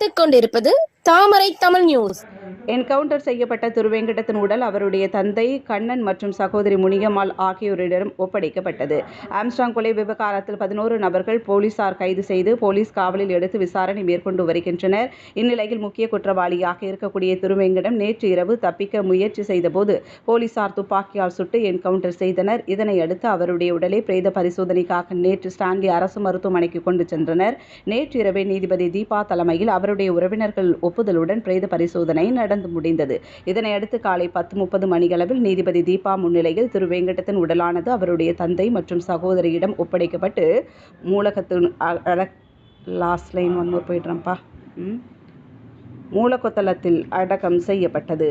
பார்த்துக் கொண்டிருப்பது தாமரை Tamil news. Encounter செய்யப்பட்ட திருவேங்கடத்தின் உடல் அவருடைய தந்தை கண்ணன் மற்றும் சகோதரி முனியம்மாள் ஆகியோரிடம் ஒப்படைக்கப்பட்டது. ஆம்ஸ்டாங் கொலை விவகாரத்தில் பதினோரு நபர்கள் போலீசார் கைது செய்து போலீஸ் காவலில் எடுத்து விசாரணை மேற்கொண்டு வருகின்றனர். இந்நிலையில் முக்கிய குற்றவாளியாக இருக்கக்கூடிய திருவேங்கடம் நேற்று இரவு தப்பிக்க முயற்சி செய்தபோது போலீசார் துப்பாக்கியால் சுட்டு என்கவுண்டர் செய்தனர். இதனை அடுத்து அவருடைய உடலை பிரேத பரிசோதனைக்காக நேற்று ஸ்டான்லி அரசு மருத்துவமனைக்கு கொண்டு சென்றனர். நேற்று இரவே நீதிபதி தீபா தலைமையில் அவருடைய உறவினர்கள் ஒப்புதலுடன் பிரேத பரிசோதனை நடந்து முடிந்தது. இதனையடுத்து காலை பத்து முப்பது மணியளவில் நீதிபதி தீபா முன்னிலையில் திரு வெங்கடத்தின் உடலானது அவருடைய தந்தை மற்றும் சகோதரியிடம் ஒப்படைக்கப்பட்டு மூலகத்தின் லாஸ்ட் லைன் ஒன் மோர் போயிடுறேன்ப்பா. மூலக்கொத்தளத்தில் அடக்கம் செய்யப்பட்டது.